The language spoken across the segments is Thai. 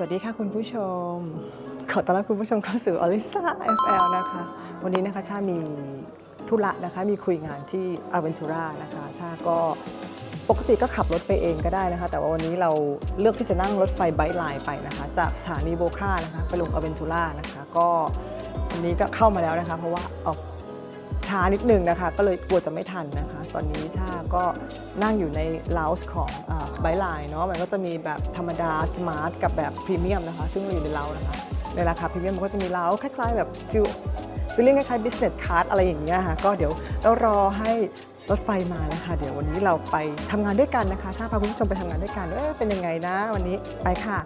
สวัสดีค่ะคุณผู้ชม ขอต้อนรับคุณผู้ชมเข้าสู่อลิซา FL นะคะ วันนี้นะคะชามีธุระนะคะ มีคุยงานที่อเวน t ูรานะคะ ชาก็ปกติก็ขับรถไปเองก็ได้นะคะ แต่ว่าวันนี้เราเลือกที่จะนั่งรถไฟไบค์ไลน์ไปนะคะ จากสถานีโบค่านะคะ ไปลงอเวน t ูรานะคะ ก็วันนี้ก็เข้ามาแล้วนะคะ เพราะว่าออก ช้านิดนึงนะคะ ก็เลยกลัวจะไม่ทันนะคะ ตอนนี้ชาก็นั่งอยู่ในลาวส์ของไบไลน์เนาะมันก็จะมีแบบธรรมดาสมาร์ทกับแบบพรีเมียมนะคะ ซึ่งเราอยู่ในลาวนะคะ ในราคาพรีเมียมมันก็จะมีลาวคล้ายๆ แบบฟิลฟิลลิ่งคล้ายๆ business class อะไรอย่างเงี้ยค่ะก็เดี๋ยวเรารอให้รถไฟมาแล้วค่ะเดี๋ยววันนี้เราไปทำงานด้วยกันนะคะชาพาคุณผู้ชมไปทำงานด้วยกันเอ๊ะเป็นยังไงนะ วันนี้ไปค่ะ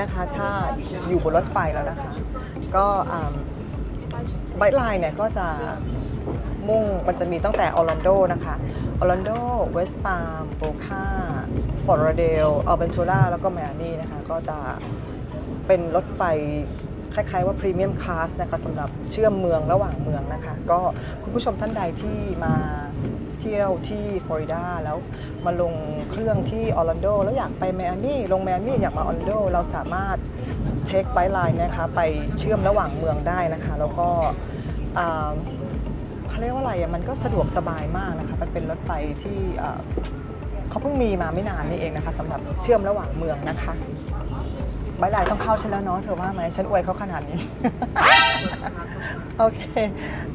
นะคะชาอยู่บนรถไฟแล้วนะคะ ก็ไบค์ไลน์เนี่ยก็จะมุ่งมันจะมีตั้งแต่ออร์แลนโดนะคะออร์แลนโดเวสต์ปาล์มโบคาฟอร์เดลอัลเบนทูราแล้วก็แมอามี่นะคะ ก็จะเป็นรถไฟคล้ายๆว่าพรีเมียมคลาสนะคะสำหรับเชื่อมเมืองระหว่างเมืองนะคะ ก็คุณผู้ชมท่านใดที่มา เที่ยวที่ฟลอริดาแล้วมาลงเครื่องที่ออร์แลนโดแล้วอยากไปแมอามี่ลงแมอามี่อยากมาออร์แลนโดเราสามารถเทคไบไลน์นะคะไปเชื่อมระหว่างเมืองได้นะคะ แล้วก็เขาเรียกว่าอะไรมันก็สะดวกสบายมากนะคะมันเป็นรถไฟที่เขาเพิ่งมีมาไม่นานนี่เองนะคะสำหรับเชื่อมระหว่างเมืองนะคะไบไลน์ต้องเข้าฉันแล้วเนาะเธอว่าไหมฉันอวยเขาขนาดนี้ โอเค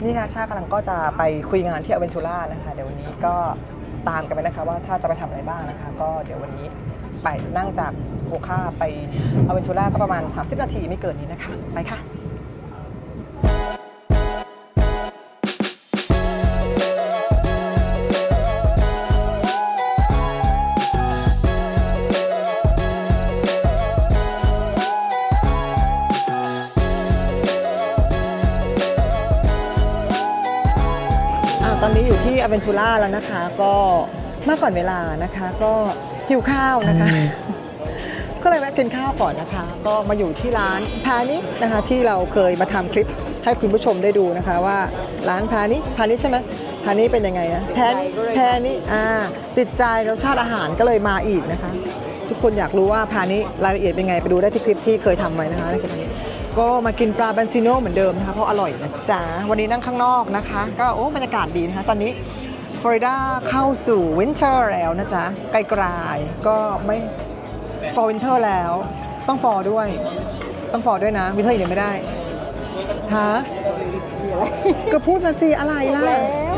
นี่นะชากำลังก็จะไปคุยงานที่อเวนทูล่านะคะ เดี๋ยววันนี้ก็ตามกันไปนะคะ ว่าชาจะไปทำอะไรบ้างนะคะ ก็เดี๋ยววันนี้ไปนั่งจากโบค่าไปอเวนทูล่าก็ประมาณ 30 นาทีไม่เกินนี้นะคะ ไปค่ะ ตอนนี้อยู่ที่อเวนทูล่าแล้วนะคะ ก็มากก่อนเวลานะคะ ก็หิวข้าวนะคะ ก็เลยแวะกินข้าวก่อนนะคะ ก็มาอยู่ที่ร้านพานินะคะที่เราเคยมาทำคลิปให้คุณผู้ชมได้ดูนะคะว่าร้านพานิพานิใช่ไหมพานิเป็นยังไงนะแพนแพนิอ่าติดใจรสชาติอาหารก็เลยมาอีกนะคะ ทุกคนอยากรู้ว่าพานิรายละเอียดเป็นไงไปดูได้ที่คลิปที่เคยทำไว้นะคะในคลิปนี้ ก็มากินปลาบันซิโนเหมือนเดิมนะคะเพราะอร่อยนะจ๊ะวันนี้นั่งข้างนอกนะคะ ก็โอ้บรรยากาศดีนะคะ ตอนนี้ฟลอริดาเข้าสู่วินเทอร์แล้วนะจ๊ะไกลๆก็ไม่ฟอร์วินเทอร์แล้ว ต้องฟอร์ด้วย ต้องฟอร์ด้วยนะวินเทอร์ยังไม่ได้ฮะก็พูดมาสิอะไรล่ะ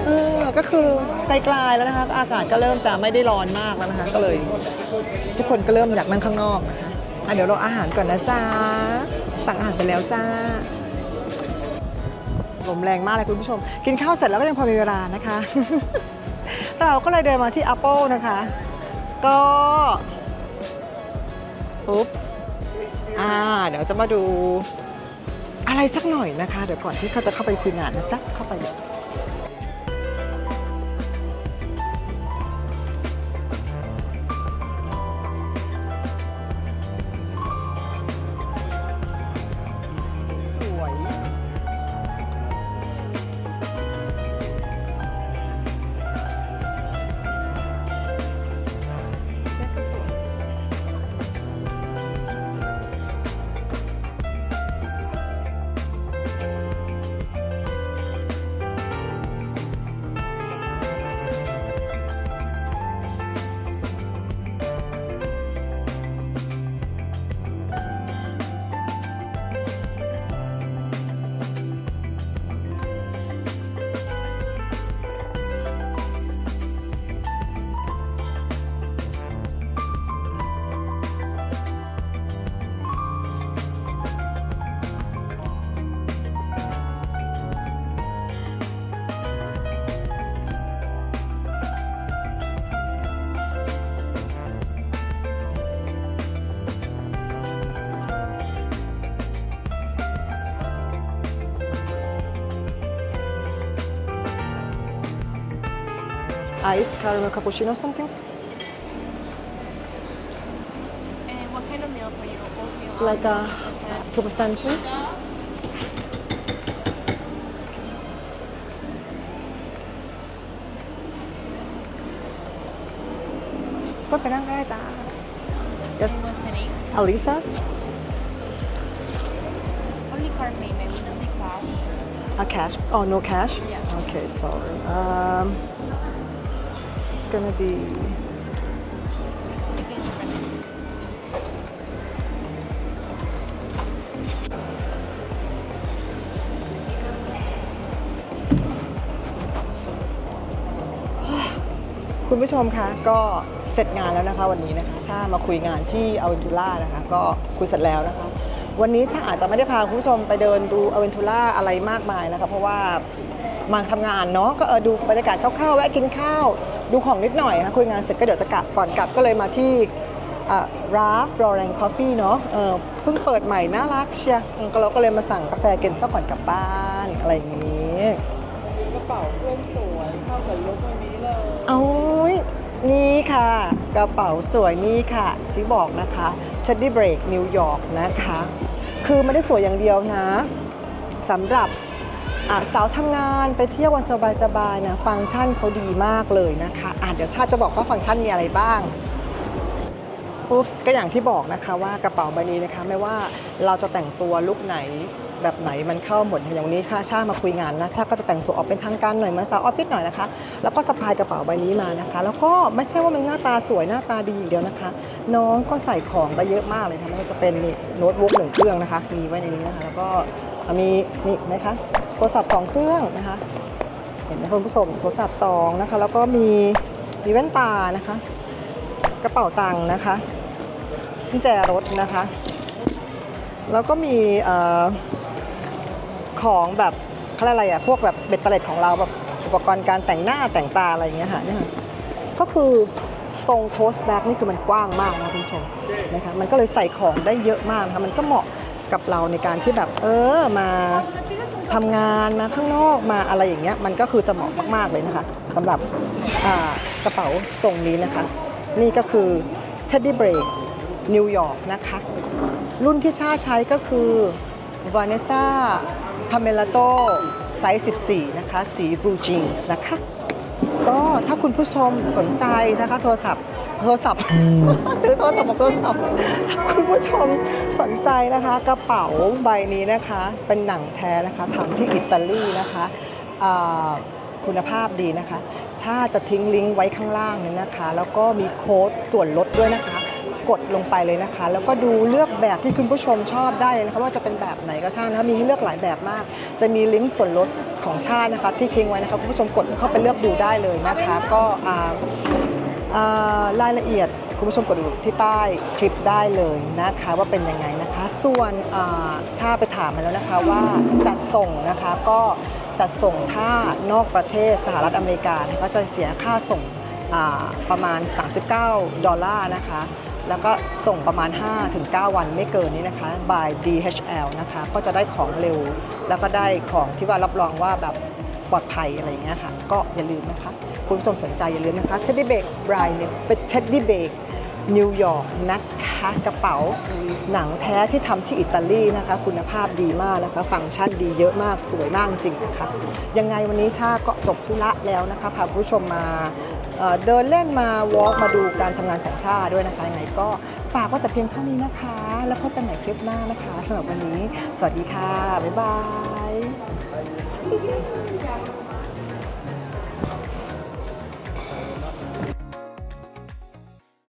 เออก็คือไกลๆแล้วนะคะ อากาศก็เริ่มจะไม่ได้ร้อนมากแล้วนะคะ ก็เลย ทุกคนก็เริ่มอยากนั่งข้างนอกนะคะอะเดี๋ยวเราอาหารก่อนนะจ๊ะ สั่งอาหารไปแล้วจ้าลมแรงมากเลยคุณผู้ชม กินข้าวเสร็จแล้วก็ยังพอมีเวลานะคะ เราก็เลยเดินมาที่ Apple นะคะ ก็อุ๊บส์อ่า เดี๋ยวจะมาดูอะไรสักหน่อยนะคะ เดี๋ยวก่อนที่เขาจะเข้าไปคุยงานนะจ๊ะเข้าไปเลย iced caramel cappuccino or something. And what kind of meal for you? Oatmeal? Like a 2%, please. Yes. And what's the name? Alisa. Only card payment, we don't take cash. A cash? Oh, no cash? Yeah. Okay, sorry. Um, it's gonna be คุณผู้ชมคะก็เสร็จงานแล้วนะคะวันนี้นะคะชามาคุยงานที่อเวนทูล่านะคะก็คุยเสร็จแล้วนะคะ วันนี้ชาอาจจะไม่ได้พาคุณผู้ชมไปเดินดูอเวนทูล่าอะไรมากมายนะคะ เพราะว่ามาทำงานเนาะก็เออดูบรรยากาศคร่าวๆแวะกินข้าว ดูของนิดหน่อยค่ะคุยงานเสร็จก็เดี๋ยวจะกลับก่อนกลับก็เลยมาที่ราฟรอแรงคอฟฟี่เนาะเออเพิ่งเปิดใหม่น่ารักเชียร์อืมก็เราก็เลยมาสั่งกาแฟกินซะก่อนกลับบ้านอะไรอย่างนี้กระเป๋าเครื่องสวยเข้ากับลุควันนี้เลยเอายนี่ค่ะ กระเป๋าสวยนี่ค่ะ ที่บอกนะคะ Teddy Break นิวยอร์กนะคะ คือไม่ได้สวยอย่างเดียวนะสำหรับอะ สาวทำงานไปเที่ยววันสบายๆนะฟังก์ชันเขาดีมากเลยนะคะอะเดี๋ยวชาติจะบอกว่าฟังก์ชันมีอะไรบ้างปุ๊บก็อย่างที่บอกนะคะว่ากระเป๋าใบนี้นะคะไม่ว่าเราจะแต่งตัวลุคไหนแบบไหนมันเข้าหมดอย่างวันนี้ค่ะชามาคุยงานนะชาก็จะแต่งตัวออกเป็นทางการหน่อยมือนสาวออฟฟิศหน่อยนะคะ แล้วก็สะพายกระเป๋าใบนี้มานะคะ แล้วก็ไม่ใช่ว่ามันหน้าตาสวยหน้าตาดีอย่างเดียวนะคะ น้องก็ใส่ของได้เยอะมากเลยค่ะไม่ว่าจะเป็นนี่โน้ตบุ๊กหนึ่งเครื่องนะคะ มีไว้ในนี้นะคะ แล้วก็มีนี่ไหมคะ โทรศัพท์สองเครื่องนะคะ เห็นไหมคุณผู้ชมโทรศัพท์สองนะคะ แล้วก็มีมีแว่นตานะคะ กระเป๋าตังค์นะคะกุญแจรถนะคะ แล้วก็มีออของแบบเขาเรียกอะไรอะพวกแบบเบ็ดเตล็ดของเราแบบอุปกรณ์การแต่งหน้าแต่งตาอะไรอย่างเงี้ยค่ะเนี่ยค่ะก็คือทรงโทสแบ็กนี่คือมันกว้างมากนะคุณผู้ชมนะคะมันก็เลยใส่ของได้เยอะมากนะคะมันก็เหมาะ กับเราในการที่แบบเออมาทำงานมาข้างนอกมาอะไรอย่างเงี้ยมันก็คือจะเหมาะมากๆเลยนะคะสำหรับกระเป๋าทรงนี้นะคะ นี่ก็คือ Teddy Break นิวยอร์กนะคะ รุ่นที่ชาใช้ก็คือ Vanessa Camelato ไซส์ 14 นะคะ สี Blue Jeans นะคะ ก็ถ้าคุณผู้ชมสนใจนะคะโทรศัพท์ โทรศัพท์ถือโทรศัพท์บอกโทรศัพท์ถ้าคุณผู้ชมสนใจนะคะ กระเป๋าใบนี้นะคะ เป็นหนังแท้นะคะทำที่อิตาลีนะคะอ่าคุณภาพดีนะคะ ชาจะทิ้งลิงก์ไว้ข้างล่างเลยนะคะ แล้วก็มีโค้ดส่วนลดด้วยนะคะ กดลงไปเลยนะคะ แล้วก็ดูเลือกแบบที่คุณผู้ชมชอบได้เลยนะคะว่าจะเป็นแบบไหนก็ช่างนะคะมีให้เลือกหลายแบบมาก จะมีลิงก์ส่วนลดของชาตินะคะ ที่ทิ้งไว้นะคะคุณผู้ชมกดเข้าไปเลือกดูได้เลยนะคะ ก็อ่าอ่า รายละเอียดคุณผู้ชมกดดูที่ใต้คลิปได้เลยนะคะว่าเป็นยังไงนะคะ ส่วนชาไปถามมาแล้วนะคะว่าจัดส่งนะคะก็จัดส่งถ้านอกประเทศสหรัฐอเมริกาเนี่ยก็จะเสียค่าส่งประมาณ 39 ดอลลาร์นะคะ แล้วก็ส่งประมาณ 5-9 วันไม่เกินนี้นะคะ by DHL นะคะ ก็จะได้ของเร็ว แล้วก็ได้ของที่ว่ารับรองว่าแบบ ปลอดภัยอะไรอย่างเงี้ยค่ะ ก็อย่าลืมนะคะ คุณผู้ชมสนใจอย่าลืมนะคะ Teddy Bake Bride เนี่ยเป็น Teddy Bake นิวยอร์กนะคะกระเป๋าหนังแท้ที่ทำที่อิตาลีนะคะ คุณภาพดีมากนะคะ ฟังก์ชันดีเยอะมากสวยมากจริงนะคะ ยังไงวันนี้ชาก็จบธุระแล้วนะคะพาผู้ชมมาเดินเล่นมาวอล์กมาดูการทำงานของชาด้วยนะคะยังไงก็ฝากว่าแต่เพียงเท่านี้นะคะ แล้วพบกันใหม่คลิปหน้านะคะสำหรับวันนี้ สวัสดีค่ะ บ๊ายบาย